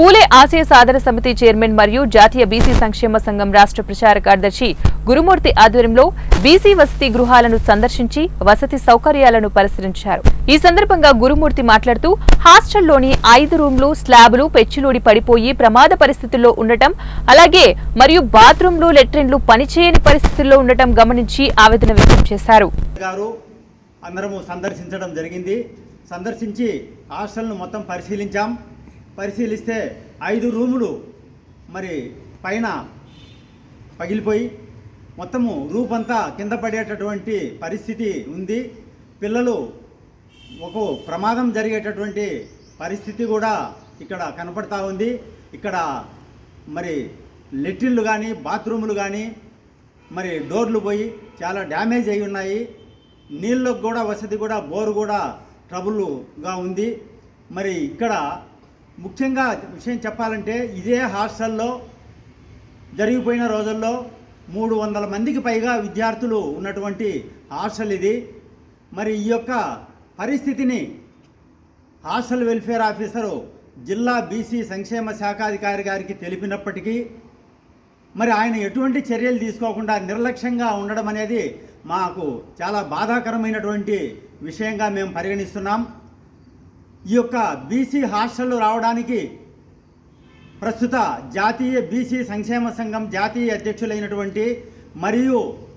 పూలే ఆశయ సాధన సమితి చైర్మన్ మరియు జాతీయ బీసీ సంక్షేమ సంఘం రాష్ట్ర ప్రచార కార్యదర్శి గురుమూర్తి ఆధ్వర్యంలో బీసీ వసతి గృహాలను సందర్శించి వసతి సౌకర్యాలను పరిశీలించారు. ఈ సందర్భంగా గురుమూర్తి మాట్లాడుతూ హాస్టల్లోని ఐదు రూమ్లు స్లాబులు పెచ్చులూడి పడిపోయి ప్రమాద పరిస్థితుల్లో ఉండటం అలాగే మరియు బాత్రూంలు లెట్రిన్లు పనిచేయని పరిస్థితుల్లో ఉండటం గమనించి ఆవేదన వ్యక్తం చేశారు. అందరము సందర్శించడం జరిగింది. సందర్శించి హాస్టల్ను మొత్తం పరిశీలించాం. పరిశీలిస్తే ఐదు రూములు మరి పైన పగిలిపోయి మొత్తము రూపంతా కింద పడేటటువంటి పరిస్థితి ఉంది. పిల్లలు ఒక ప్రమాదం జరిగేటటువంటి పరిస్థితి కూడా ఇక్కడ కనపడతా ఉంది. ఇక్కడ మరి లెట్రిన్లు కానీ బాత్రూములు కానీ మరి డోర్లు పోయి చాలా డ్యామేజ్ అయి ఉన్నాయి. నీళ్ళకు కూడా వసతి కూడా బోరు కూడా ట్రబుల్గా ఉంది. మరి ఇక్కడ ముఖ్యంగా విషయం చెప్పాలంటే ఇదే హాస్టల్లో జరిగిపోయిన రోజుల్లో మూడు వందల మందికి పైగా విద్యార్థులు ఉన్నటువంటి హాస్టల్ ఇది. మరి ఈ యొక్క పరిస్థితిని హాస్టల్ వెల్ఫేర్ ఆఫీసరు జిల్లా బీసీ సంక్షేమ శాఖాధికారి గారికి తెలిపినప్పటికీ మరి ఆయన ఎటువంటి చర్యలు తీసుకోకుండా నిర్లక్ష్యంగా ఉండడం అనేది మాకు చాలా బాధాకరమైనటువంటి విషయంగా మేము పరిగణిస్తున్నాం. ఈ యొక్క బీసీ హాస్టళ్ళు రావడానికి ప్రస్తుత జాతీయ బీసీ సంక్షేమ సంఘం జాతీయ అధ్యక్షులైనటువంటి మరియు